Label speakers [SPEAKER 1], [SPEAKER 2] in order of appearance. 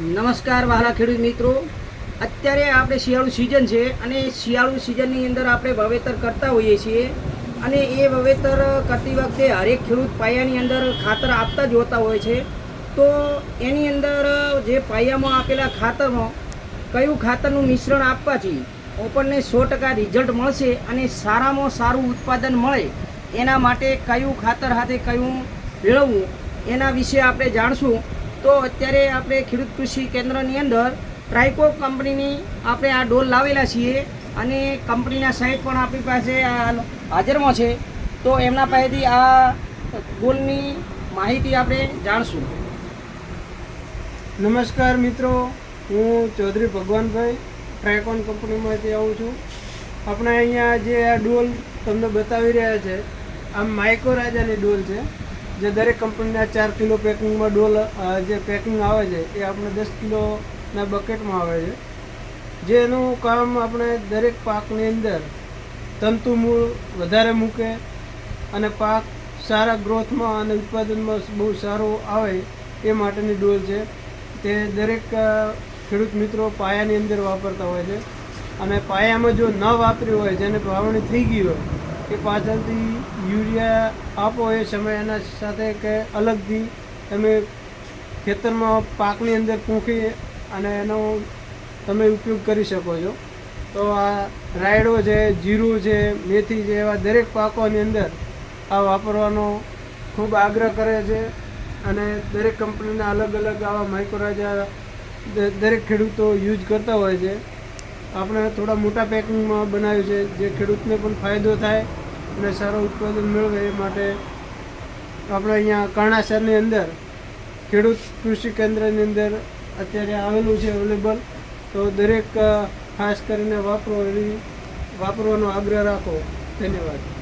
[SPEAKER 1] નમસ્કાર વહાલા ખેડૂત મિત્રો. અત્યારે આપણે શિયાળુ સિઝન છે અને શિયાળુ સિઝનની અંદર આપણે વાવેતર કરતા હોઈએ છીએ. અને એ વાવેતર કરતી વખતે હરેક ખેડૂત પાયાની અંદર ખાતર આપતા જ હોતા હોય છે. તો એની અંદર જે પાયામાં આપેલા ખાતરમાં કયું ખાતરનું મિશ્રણ આપવાથી આપણને સો ટકા રિઝલ્ટ મળશે અને સારામાં સારું ઉત્પાદન મળે એના માટે કયું ખાતર સાથે કયું મેળવવું એના વિશે આપણે જાણશું. તો અત્યારે આપણે ખેડૂત કૃષિ કેન્દ્રની અંદર ટ્રાઇકો કંપનીની આપણે આ ડોલ લાવેલા છીએ અને કંપનીના સાહેબ પણ આપણી પાસે આ હાજરમાં છે. તો એમના પાસેથી આ ડોલની માહિતી આપણે જાણશું.
[SPEAKER 2] નમસ્કાર મિત્રો, હું ચૌધરી ભગવાનભાઈ ટ્રાયકોન કંપનીમાંથી આવું છું. આપણે અહીંયા જે આ ડોલ તમને બતાવી રહ્યા છે આ માઇકો રાજાની ડોલ છે. જે દરેક કંપનીના ચાર કિલો પેકિંગમાં ડોલ જે પેકિંગ આવે છે, એ આપણે દસ કિલોના બકેટમાં આવે છે. જેનું કામ આપણે દરેક પાકની અંદર તંતુ મૂળ વધારે મૂકે અને પાક સારા ગ્રોથમાં અને ઉત્પાદનમાં બહુ સારો આવે એ માટેની ડોલ છે. તે દરેક ખેડૂત મિત્રો પાયાની અંદર વાપરતા હોય છે. અને પાયામાં જો ન વાપરી હોય, જેને વાવણી થઈ ગઈ હોય એ પાછળથી યુરિયા આપો એ સમય એના સાથે કે અલગથી તમે ખેતરમાં પાકની અંદર પૂંખી અને એનો તમે ઉપયોગ કરી શકો છો. તો આ રાયડો છે, જીરું છે, મેથી છે એવા દરેક પાકોની અંદર આ વાપરવાનો ખૂબ આગ્રહ કરે છે અને દરેક કંપનીના અલગ અલગ આવા માઇક્રોરાજા દરેક ખેડૂતો યુઝ કરતા હોય છે. આપણે થોડા મોટા પેકિંગમાં બનાવ્યું છે, જે ખેડૂતને પણ ફાયદો થાય અને સારું ઉત્પાદન મેળવે એ માટે આપણે અહીંયા કર્ણાસરની અંદર ખેડૂત કૃષિ કેન્દ્રની અંદર અત્યારે આવેલું છે અવેલેબલ તો દરેક ખાસ કરીને વાપરો એવી, વાપરવાનો આગ્રહ રાખો. ધન્યવાદ.